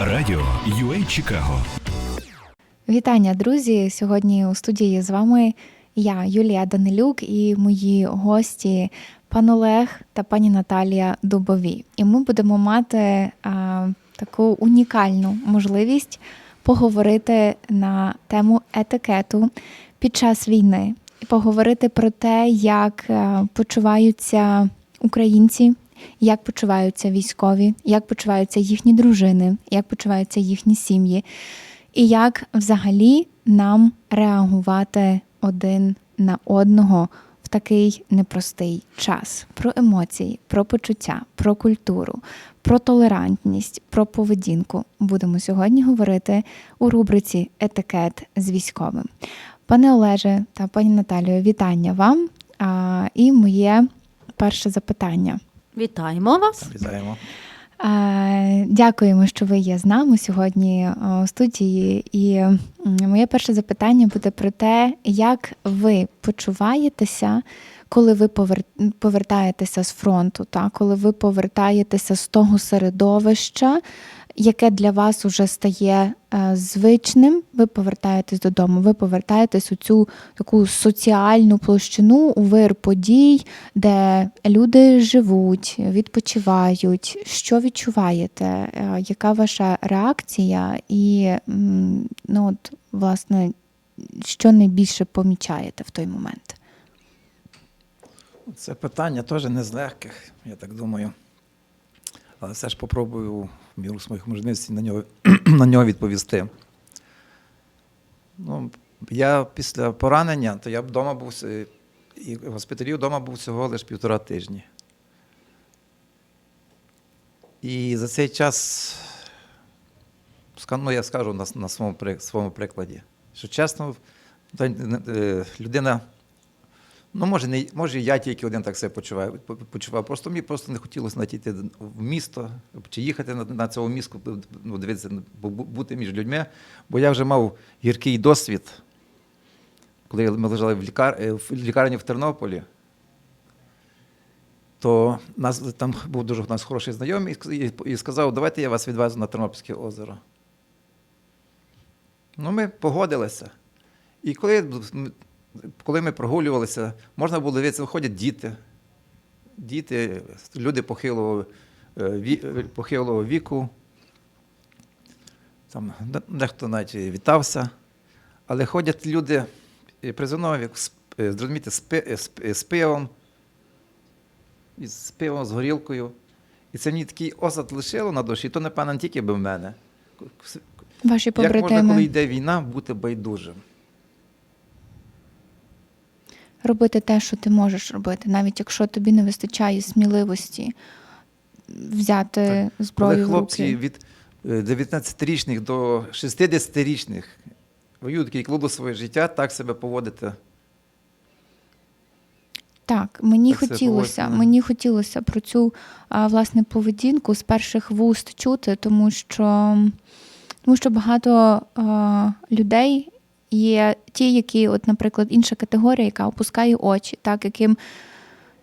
Радіо UA Чикаго. Вітання, друзі! Сьогодні у студії з вами я, Юлія Данилюк, і мої гості пан Олег та пані Наталія Дубові. І ми будемо мати а, таку унікальну можливість поговорити на тему етикету під час війни, і поговорити про те, як почуваються українці. Як почуваються військові, як почуваються їхні дружини, як почуваються їхні сім'ї, і як взагалі нам реагувати один на одного в такий непростий час. Про емоції, про почуття, про культуру, про толерантність, про поведінку будемо сьогодні говорити у рубриці Етикет з військовим. Пане Олеже та пані Наталію, вітання вам. А, і моє перше запитання. Вітаємо вас. Вітаємо. Е, Дякуємо, що ви є з нами сьогодні е, у студії. І моє перше запитання буде про те, як ви почуваєтеся, коли ви повертаєтеся з фронту, та коли ви повертаєтеся з того середовища, яке для вас уже стає е, звичним. Ви повертаєтесь додому, ви повертаєтесь у цю таку соціальну площину, у вир подій, де люди живуть, відпочивають. Що відчуваєте? Е, Яка ваша реакція? І ну, от, власне, що найбільше помічаєте в той момент? Це питання теж не з легких, я так думаю. Але все ж попробую в міру своїх можливостей на нього, на нього відповісти. Ну, я після поранення, то я вдома був і в госпіталі вдома був всього лише півтора тижні. І за цей час, ну, я скажу на, на своєму, своєму прикладі, що чесно, е, людина Ну, може, не може, я тільки один так себе почуваю, почував. Просто мені просто не хотілося летіти в місто чи їхати на, на цьому місту, ну, дивитися, бу- бу- бути між людьми. Бо я вже мав гіркий досвід, коли ми лежали в, лікар... е, в лікарні в Тернополі. То нас там був дуже у нас хороший знайомий і ск- і, і сказав, давайте я вас відвезу на Тернопільське озеро. Ну, ми погодилися. І коли, коли ми прогулювалися, можна було дивитися, виходять діти. Діти, люди похилого, е, похилого віку. Там дехто навіть вітався. Але ходять люди е, призовного віку, з- е, зрозумієте, з, е, з, з пивом, з пивом, з горілкою. І це мені такий осад лишило на душі, і то, напевно, не тільки би в мене. Ваші Як можна, коли йде війна, бути байдужим? Робити те, що ти можеш робити, навіть якщо тобі не вистачає сміливості взяти зброю Коли в хлопці руки. від е, 19-річних до 60-річних воюють і кладуть своє життя, так себе поводити. Так, мені Так хотілося, мені хотілося про цю а, власне поведінку з перших вуст чути, тому що, тому що багато а, людей є ті, які, от, наприклад, інша категорія, яка опускає очі, так, яким,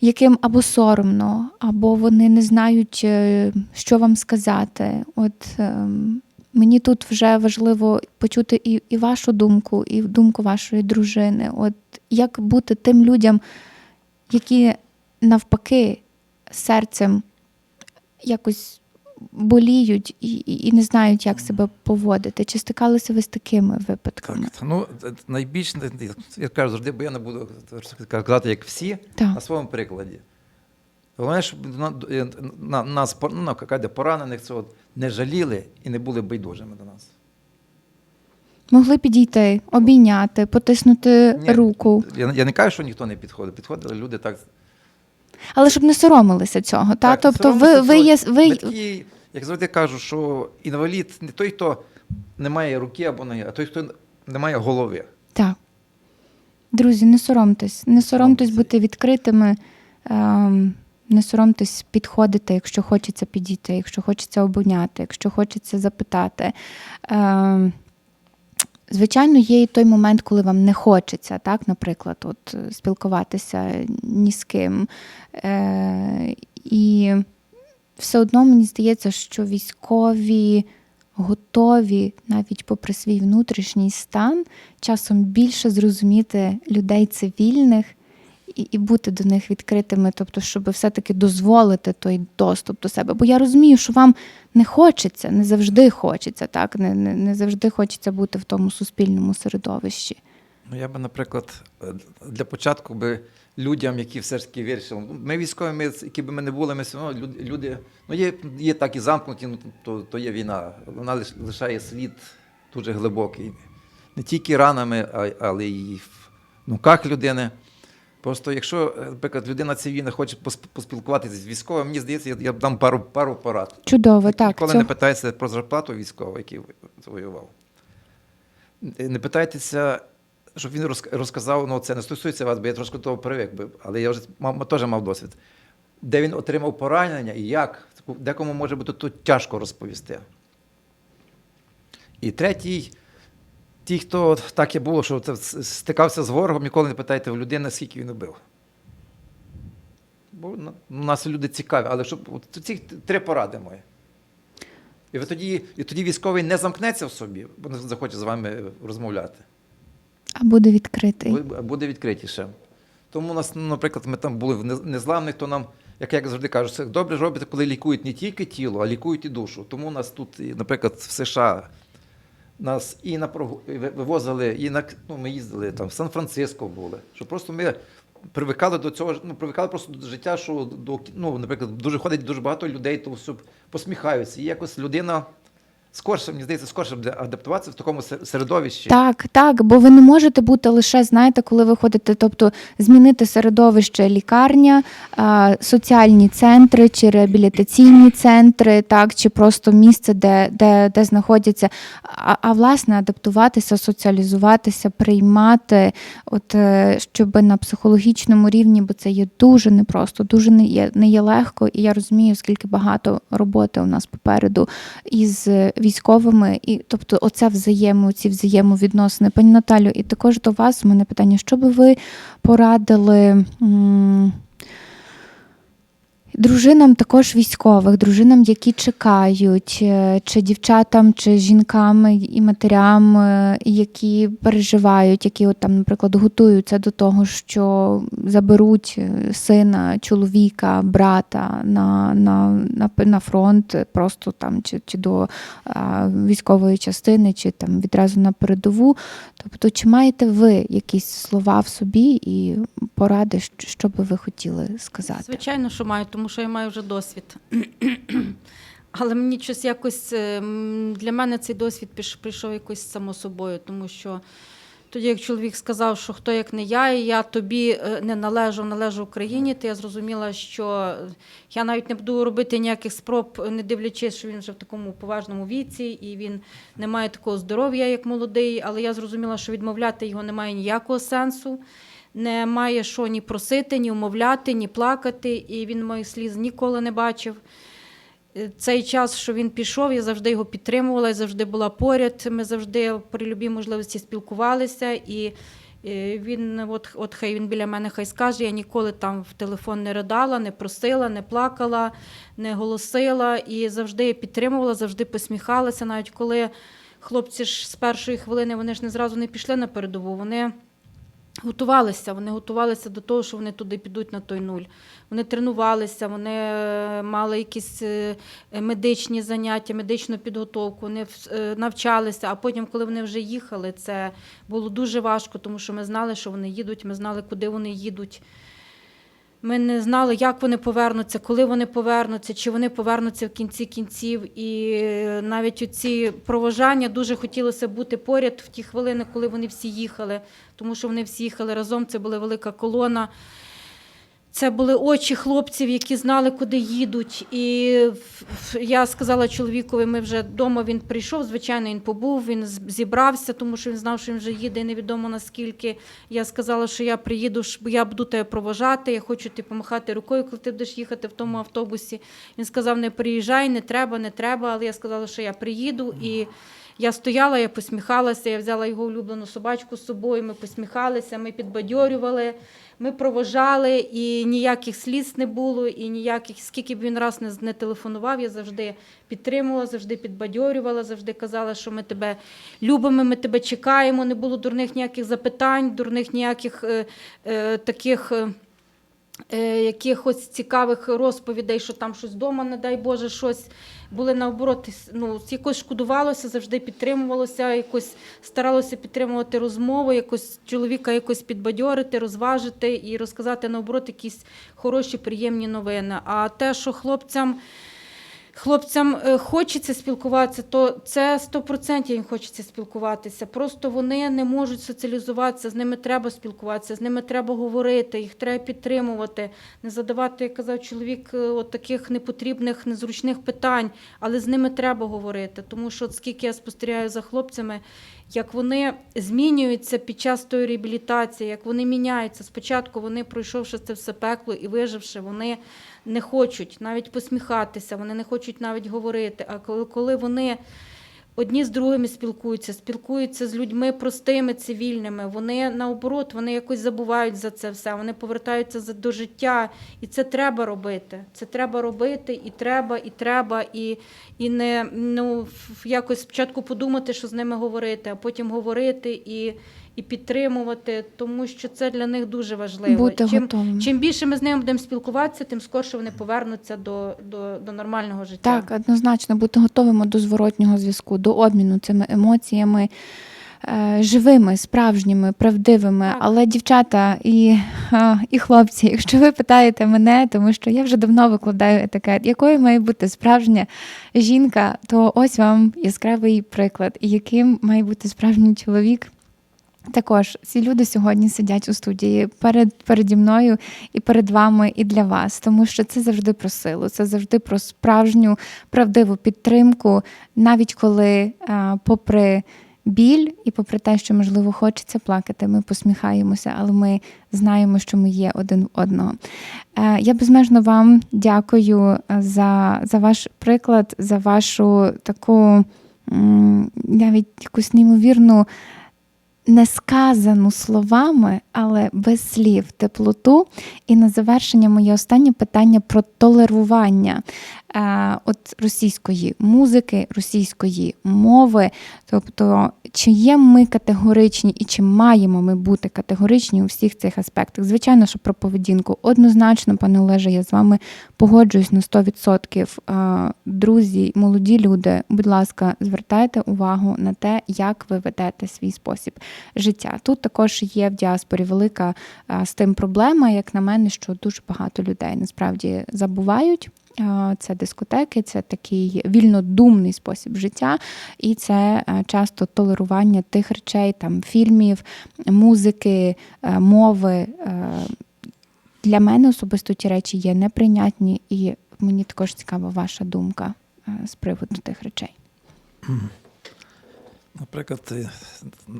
яким або соромно, або вони не знають, е, що вам сказати. От ем, мені тут вже важливо почути і, і вашу думку, і думку вашої дружини. От як бути тим людям, які навпаки серцем якось боліють і, і, не знають, як себе поводити. Чи стикалися ви з такими випадками? Так, ну, найбільш, я кажу завжди, бо я не буду казати, як всі, Так. на своєму прикладі. Головне, щоб на, на, нас, ну, на, поранених от, не жаліли і не були байдужими до нас. Могли підійти, обійняти, потиснути Ні. руку, Я, я не кажу, що ніхто не підходив. Підходили люди так. але щоб не соромилися цього. Та? так Тобто ви, ви є. цього. Ви... Ми такі, як завжди кажу, що інвалід не той, хто не має руки або ноги, а той, хто не має голови. Так. Друзі, не соромтесь, не соромтесь бути відкритими, ем, не соромтесь підходити, якщо хочеться підійти, якщо хочеться обняти, якщо хочеться запитати. Ем, Звичайно, є і той момент, коли вам не хочеться, так, наприклад, от, е, спілкуватися ні з ким. Е, і все одно мені здається, що військові готові, навіть попри свій внутрішній стан, часом більше зрозуміти людей цивільних і, і бути до них відкритими, тобто, щоб все-таки дозволити той доступ до себе. Бо я розумію, що вам не хочеться, не завжди хочеться, так? Не, не, не завжди хочеться бути в тому суспільному середовищі. Ну, я би, наприклад, е, для початку би людям, які все ж таки вирішили, ну, ми військові, ми, які б ми не були, ми все одно люди, ну є, є так і замкнуті, ну, то, то є війна. Вона лиш- лишає слід дуже глибокий. Не тільки ранами, а, але й в думках людини. Просто якщо, е, наприклад, людина цивільна хоче поспілкуватися з військовим, мені здається, я, я б дам пару, пару порад. Чудово, так. Ніколи цього- не питайтеся про зарплату військового, який воював. Не питайтеся, щоб він розказав, ну це не стосується вас, бо я трошки того привик, але я вже мав, теж мав досвід. Де він отримав поранення і як, декому може бути тут тяжко розповісти. І третій, ті, хто так і було, що стикався з ворогом, ніколи не питайте в людини, скільки він убив. Бо у нас люди цікаві, але щоб от ці три поради мої. І ви тоді, і тоді військовий не замкнеться в собі, бо не захоче з вами розмовляти. А буде відкритий. Бу- Буде відкритіше. Тому у нас, ну, наприклад, ми там були в незламних, то нам, як я завжди кажу, це добре робите, коли лікують не тільки тіло, а лікують і душу. Тому у нас тут, наприклад, в США нас і на вивозили, і на ну, ми їздили там в Сан-Франциско були. Що просто ми привикали до цього, ну, привикали просто до життя, що до, ну, наприклад, дуже ходить дуже багато людей, то все посміхаються. І якось людина скорше, мені здається, скорше буде адаптуватися в такому середовищі. Так, так, бо ви не можете бути лише, знаєте, коли ви ходите, тобто змінити середовище лікарня, соціальні центри чи реабілітаційні центри, так, чи просто місце, де, де, де знаходяться, а, а власне адаптуватися, соціалізуватися, приймати, от е, щоб на психологічному рівні, бо це є дуже непросто, дуже не є, не є легко, і я розумію, скільки багато роботи у нас попереду із військовими, і тобто, оця взаємо, ці взаємовідносини. Пані Наталю, і також до вас у мене питання: що би ви порадили? м, Дружинам також військових, дружинам, які чекають, е, чи дівчатам, чи жінкам і матерям, е, які переживають, які, от там, наприклад, готуються до того, що заберуть е, сина, чоловіка, брата на, на, на, на фронт, просто там чи, чи до а, військової частини, чи там відразу на передову. Тобто, чи маєте ви якісь слова в собі і поради, що би ви хотіли сказати? Звичайно, що маю, тому що я маю вже досвід. Але мені щось якось е, для мене цей досвід прийшов якось само собою, тому що тоді, як чоловік сказав, що хто як не я, і я тобі е, не належу, належу Україні, то я зрозуміла, що я навіть не буду робити ніяких спроб, не дивлячись, що він вже в такому поважному віці, і він не має такого здоров'я, як молодий. Але я зрозуміла, що відмовляти його немає ніякого сенсу. Не має що ні просити, ні умовляти, ні плакати, і він моїх сліз ніколи не бачив. Е, Цей час, що він пішов, я завжди його підтримувала, я завжди була поряд. Ми завжди при любій можливості спілкувалися. І е, він, от, от хай він біля мене хай скаже, я ніколи там в телефон не ридала, не просила, не плакала, не голосила і завжди підтримувала, завжди посміхалася. Навіть коли хлопці ж з першої хвилини вони ж не зразу не пішли на передову. Вони Готувалися, вони готувалися до того, що вони туди підуть на той нуль. Вони тренувалися, вони е, мали якісь е, медичні заняття, медичну підготовку, вони е, навчалися. А потім, коли вони вже їхали, це було дуже важко, тому що ми знали, що вони їдуть, ми знали, куди вони їдуть. Ми не знали, як вони повернуться, коли вони повернуться, чи вони повернуться в кінці кінців. І е, навіть у ці провожання дуже хотілося бути поряд в ті хвилини, коли вони всі їхали, тому що вони всі їхали разом. Це була велика колона. Це були очі хлопців, які знали, куди їдуть. І я сказала чоловікові, ми вже вдома він прийшов. Звичайно, він побув, він зібрався, тому що він знав, що він вже їде, невідомо наскільки. Я сказала, що я приїду, бо я буду тебе провожати. Я хочу ти помахати рукою, коли ти будеш їхати в тому автобусі. Він сказав: не приїжджай, не треба, не треба. Але я сказала, що я приїду і. Я стояла, я посміхалася, я взяла його улюблену собачку з собою, ми посміхалися, ми підбадьорювали. ми провожали, і ніяких сліз не було, і ніяких, скільки б він раз не, не телефонував, я завжди підтримувала, завжди підбадьорювала, завжди казала, що ми тебе любимо, ми тебе чекаємо. Не було дурних ніяких запитань, дурних ніяких е, е, таких. Е, якихось цікавих розповідей, що там щось вдома, не дай Боже, щось були наоборот, ну, якось шкодувалося, завжди підтримувалося, якось старалося підтримувати розмову, якось чоловіка якось підбадьорити, розважити і розказати наоборот якісь хороші, приємні новини. А те, що хлопцям. Хлопцям е, хочеться спілкуватися, то це 100% їм хочеться спілкуватися. Просто вони не можуть соціалізуватися, з ними треба спілкуватися, з ними треба говорити, їх треба підтримувати, не задавати, як казав чоловік, е, от таких непотрібних, незручних питань, але з ними треба говорити. Тому що, от скільки я спостерігаю за хлопцями, як вони змінюються під час тої реабілітації, як вони міняються. Спочатку вони, пройшовши це все пекло і виживши, вони не хочуть навіть посміхатися, вони не хочуть навіть говорити. А коли, вони одні з другими спілкуються, спілкуються з людьми простими, цивільними, вони наоборот, вони якось забувають за це все, вони повертаються до життя. І це треба робити. Це треба робити, і треба, і треба, і, і не ну, якось спочатку подумати, що з ними говорити, а потім говорити і. І підтримувати, тому що це для них дуже важливо. Бути чим, готовим. чим більше ми з ними будемо спілкуватися, тим скорше вони повернуться до, до, до нормального життя. Так, однозначно бути готовими до зворотнього зв'язку, до обміну цими емоціями. е, Живими, справжніми, правдивими, Так. але дівчата і, і хлопці, якщо ви питаєте мене, тому що я вже давно викладаю етикет, якою має бути справжня жінка, то ось вам яскравий приклад, і яким має бути справжній чоловік. Також ці люди сьогодні сидять у студії перед переді мною і перед вами, і для вас, тому що це завжди про силу, це завжди про справжню правдиву підтримку, навіть коли, а, попри біль і попри те, що можливо хочеться плакати, ми посміхаємося, але ми знаємо, що ми є один в одного. Е, Я безмежно вам дякую е, за, за ваш приклад, за вашу таку навіть якусь неймовірну несказану словами, але без слів теплоту. І на завершення моє останнє питання про толерування от російської музики, російської мови. Тобто, чи є ми категоричні і чи маємо ми бути категоричні у всіх цих аспектах? Звичайно, що про поведінку однозначно, пане Олеже, я з вами погоджуюсь на 100%. Е, Друзі, молоді люди, будь ласка, звертайте увагу на те, як ви ведете свій спосіб життя. Тут також є в діаспорі велика а, з тим проблема, як на мене, що дуже багато людей насправді забувають. А, Це дискотеки, це такий вільнодумний спосіб життя, і це часто толерування тих речей, там фільмів, музики, е, мови. Е, Для мене особисто ті речі є неприйнятні, і мені також цікава ваша думка е, з приводу тих речей. Наприклад, е, у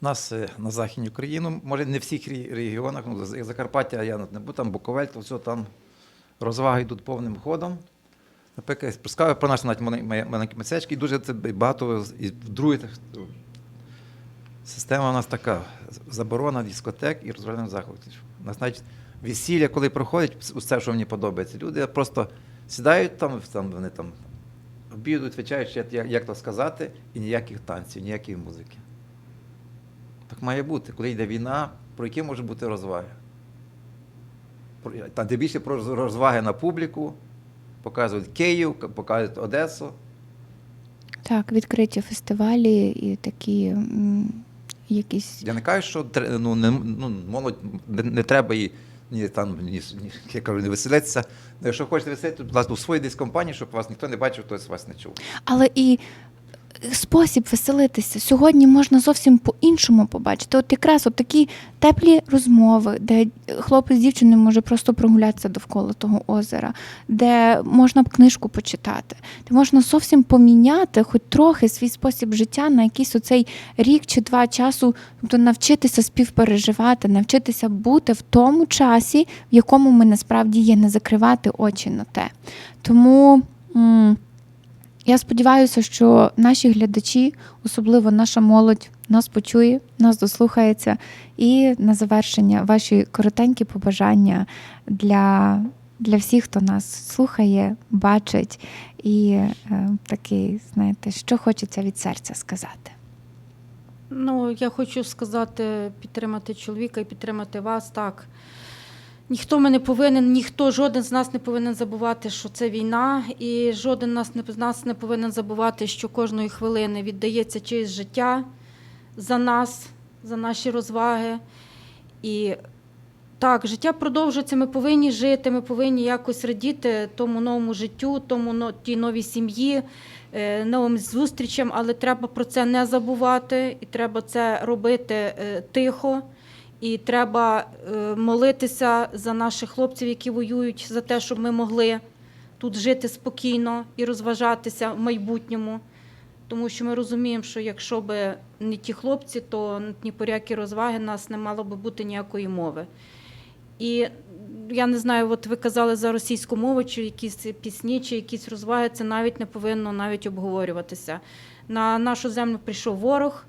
нас е, на Західній Україні, може не в всіх регіонах, ну, Закарпаття, я не буду, там Буковель, то все там розваги йдуть повним ходом. Наприклад, про наші маленькі містечки, і дуже це багато і в других. Система у нас така: заборона дискотек і розважальних заходів. У нас навіть весілля, коли проходять, усе, що мені подобається, люди просто сідають там, там вони там обідуть, відвічають, як, як, як то сказати, і ніяких танців, ніякої музики. Так має бути, коли йде війна, про які може бути розваги? Там де більше про розваги на публіку, показують Київ, показують Одесу. Так, відкриті фестивалі і такі м, якісь. Я не кажу, що ну, не, ну, молодь не, не треба їй ні, там, ні, ні, я кажу, не веселитися. Ну, Якщо хочете веселитися, будь ласка, у своїй десь компанії, щоб вас ніхто не бачив, хтось вас не чув. Але і спосіб веселитися сьогодні можна зовсім по-іншому побачити. От якраз от такі теплі розмови, де хлопець з дівчиною може просто прогулятися довкола того озера, де можна б книжку почитати, де можна зовсім поміняти хоч трохи свій спосіб життя на якийсь оцей рік чи два часу, тобто навчитися співпереживати, навчитися бути в тому часі, в якому ми насправді є, не закривати очі на те. Тому. м, Я сподіваюся, що наші глядачі, особливо наша молодь, нас почує, нас дослухається. І на завершення ваші коротенькі побажання для, для всіх, хто нас слухає, бачить, і е, такий, знаєте, що хочеться від серця сказати. Ну, я хочу сказати, підтримати чоловіка і підтримати вас. Так. Ніхто ми не повинен, ніхто, жоден з нас не повинен забувати, що це війна, і жоден нас не, з нас не повинен забувати, що кожної хвилини віддається чиєсь життя за нас, за наші розваги. І так, життя продовжується, ми повинні жити, ми повинні якось радіти тому новому життю, тому тій новій сім'ї, е, новим зустрічам, але треба про це не забувати, і треба це робити е, тихо. І треба е, молитися за наших хлопців, які воюють, за те, щоб ми могли тут жити спокійно і розважатися в майбутньому. Тому що ми розуміємо, що якщо б не ті хлопці, то ні по розваги нас не мало би бути ніякої мови. І я не знаю, от ви казали за російську мову, чи якісь пісні, чи якісь розваги, це навіть не повинно навіть обговорюватися. На нашу землю прийшов ворог,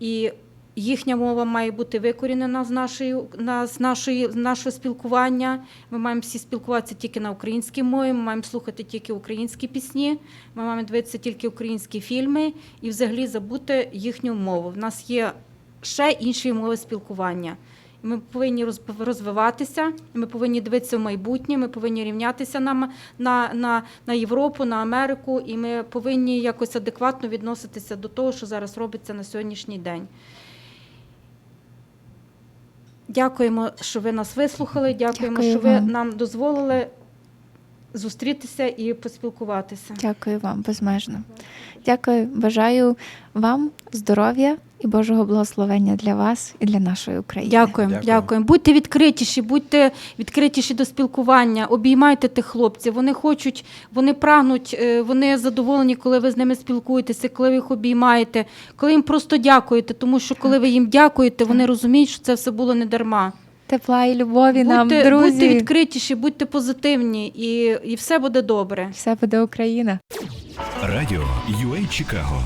і їхня мова має бути викорінена з нашої, з нашої, з нашого спілкування. Ми маємо всі спілкуватися тільки на українській мові, ми маємо слухати тільки українські пісні, ми маємо дивитися тільки українські фільми і взагалі забути їхню мову. В нас є ще інші мови спілкування. Ми повинні розвиватися, ми повинні дивитися в майбутнє, ми повинні рівнятися на, на, на, на Європу, на Америку, і ми повинні якось адекватно відноситися до того, що зараз робиться на сьогоднішній день. Дякуємо, що ви нас вислухали. Дякуємо, Дякую що ви вам. нам дозволили зустрітися і поспілкуватися. Дякую вам безмежно. Дякую, бажаю вам здоров'я і Божого благословення для вас і для нашої України. Дякуємо, Дякую. дякуємо. Будьте відкритіші, будьте відкритіші до спілкування, обіймайте тих хлопців. Вони хочуть, вони прагнуть, е, вони задоволені, коли ви з ними спілкуєтеся, коли ви їх обіймаєте, коли їм просто дякуєте, тому що коли ви їм дякуєте, вони розуміють, що це все було не дарма. Тепла і любові нам, Будьте, друзі. будьте відкритіші, будьте позитивні, і, і все буде добре. Все буде Україна. Радіо UA Чикаго